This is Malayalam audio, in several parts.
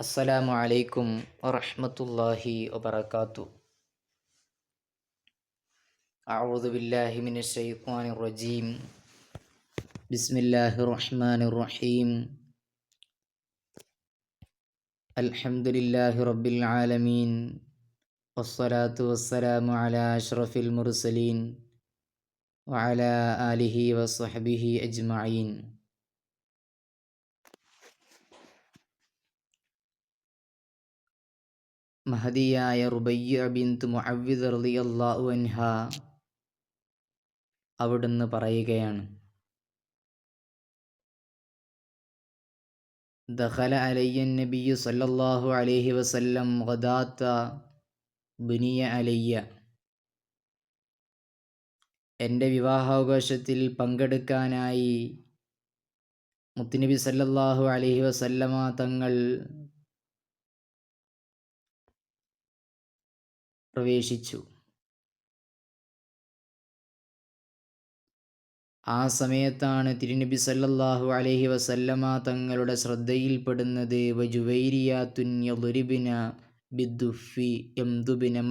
السلام عليكم ورحمة الله وبركاته أعوذ بالله من الشيطان الرجيم بسم الله الرحمن الرحيم الحمد لله رب العالمين والصلاة والسلام على أشرف المرسلين وعلى മഹദിയായ റുബയ്യ ബിന്ത് മുഅവ്വിദ് റളിയല്ലാഹു അൻഹ അവിടുന്ന് പറയുകയാണ്. ദഖല അലയ്യ നബിയു സല്ലല്ലാഹു അലൈഹി വസല്ലം ഗദാത്ത ബുനിയ അലയ്യ. എന്റെ വിവാഹാവകാശത്തിൽ പങ്കെടുക്കാനായി മുത്തുനബി സല്ലല്ലാഹു അലൈഹി വസല്ലമ തങ്ങൾ പ്രവേശിച്ചു. ആ സമയത്താണ് തിരുനബി സല്ലല്ലാഹു അലൈഹി വസല്ലമ തങ്ങളുടെ ശ്രദ്ധയിൽപ്പെടുന്നത്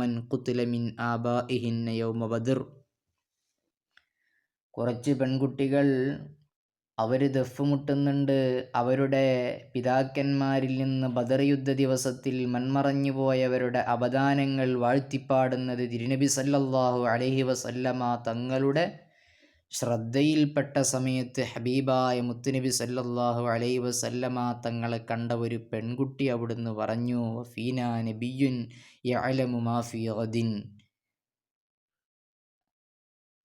മൻ യൗമ ബദർ കുറച്ച് പെൺകുട്ടികൾ അവർ ദഫ് മുട്ടുന്നുണ്ട് അവരുടെ പിതാക്കന്മാരിൽ നിന്ന് ബദർ യുദ്ധ ദിവസത്തിൽ മൺമറഞ്ഞു പോയവരുടെ അപദാനങ്ങൾ വാഴ്ത്തിപ്പാടുന്നത് തിരുനബി സല്ലല്ലാഹു അലൈഹി വസല്ലമ തങ്ങളുടെ ശ്രദ്ധയിൽപ്പെട്ട സമയത്ത് ഹബീബായ മുത്തുനബി സല്ലല്ലാഹു അലൈഹി വസല്ലമ തങ്ങളെ കണ്ട ഒരു പെൺകുട്ടി അവിടുന്ന് പറഞ്ഞു ഫീന നബിയുൻ യഅലമു മാ ഫീ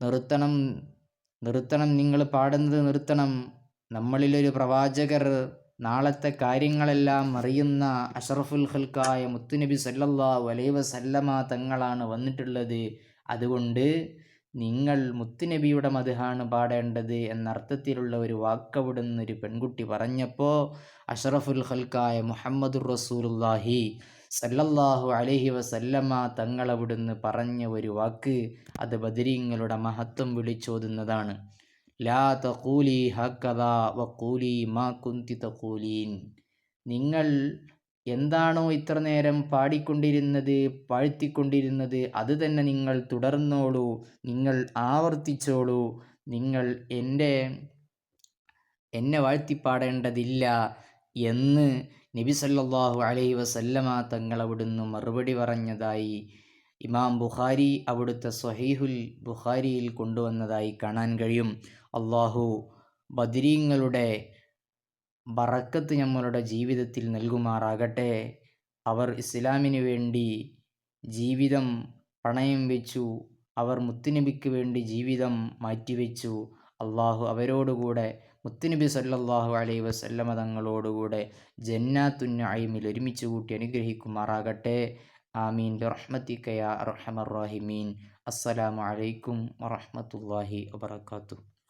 നിർത്തണം നിർത്തണം നിങ്ങൾ പാടുന്നത് നിർത്തണം. നമ്മളിലൊരു പ്രവാചകർ നാളത്തെ കാര്യങ്ങളെല്ലാം അറിയുന്ന അഷറഫുൽ ഹൽക്കായ മുത്തുനബി സല്ലല്ലാഹു അലൈഹി വസല്ലമ തങ്ങളാണ് വന്നിട്ടുള്ളത്. അതുകൊണ്ട് നിങ്ങൾ മുത്തുനബിയുടെ മധുഹാണ് പാടേണ്ടത് എന്നർത്ഥത്തിലുള്ള ഒരു വാക്കവിടുന്ന് ഒരു പെൺകുട്ടി പറഞ്ഞപ്പോൾ അഷറഫുൽ ഹൽക്കായ മുഹമ്മദുർ റസൂലുല്ലാഹി സല്ലല്ലാഹു അലഹി വസല്ലമ തങ്ങളവിടുന്ന് പറഞ്ഞ ഒരു വാക്ക് അത് ബദരീങ്ങളുടെ മഹത്വം വിളിച്ചോതുന്നതാണ്. ലാ തഖൂലി ഹക്കദ വഖൂലി മാ കുന്തി തഖൂലീൻ. നിങ്ങൾ എന്താണോ ഇത്ര നേരം പാടിക്കൊണ്ടിരുന്നത് പാഴ്ത്തിക്കൊണ്ടിരുന്നത് അത് തന്നെ നിങ്ങൾ തുടർന്നോളൂ നിങ്ങൾ ആവർത്തിച്ചോളൂ നിങ്ങൾ എന്റെ എന്നെ വാഴ്ത്തിപ്പാടേണ്ടതില്ല എന്ന് നബി സല്ലാഹു അലൈഹി വസല്ലമ തങ്ങൾ അവിടുന്ന് മറുപടി പറഞ്ഞതായി ഇമാം ബുഖാരി അവിടുത്തെ സ്വഹീഹുൽ ബുഖാരിയിൽ കൊണ്ടുവന്നതായി കാണാൻ കഴിയും. അള്ളാഹു ബദിരീങ്ങളുടെ ബറക്കത്ത് നമ്മളുടെ ജീവിതത്തിൽ നൽകുമാറാകട്ടെ. അവർ ഇസ്ലാമിന് വേണ്ടി ജീവിതം പണയം വെച്ചു. അവർ മുത്തുനബിക്ക് വേണ്ടി ജീവിതം മാറ്റിവെച്ചു. അള്ളാഹു അവരോടുകൂടെ മുത്തുനബി സല്ലാഹു അലൈഹി വസല്ലമ തങ്ങളോടുകൂടെ ജന്നാത്തുന്നയിമിൽ ഒരുമിച്ച് കൂട്ടി അനുഗ്രഹിക്കുമാറാകട്ടെ. ആമീൻ. റഹ്മത്തിക്കയ റഹമർ റഹിമീൻ. അസ്സലാമു അലൈക്കും വറഹ്മത്തുള്ളാഹി വബറകാതുഹു.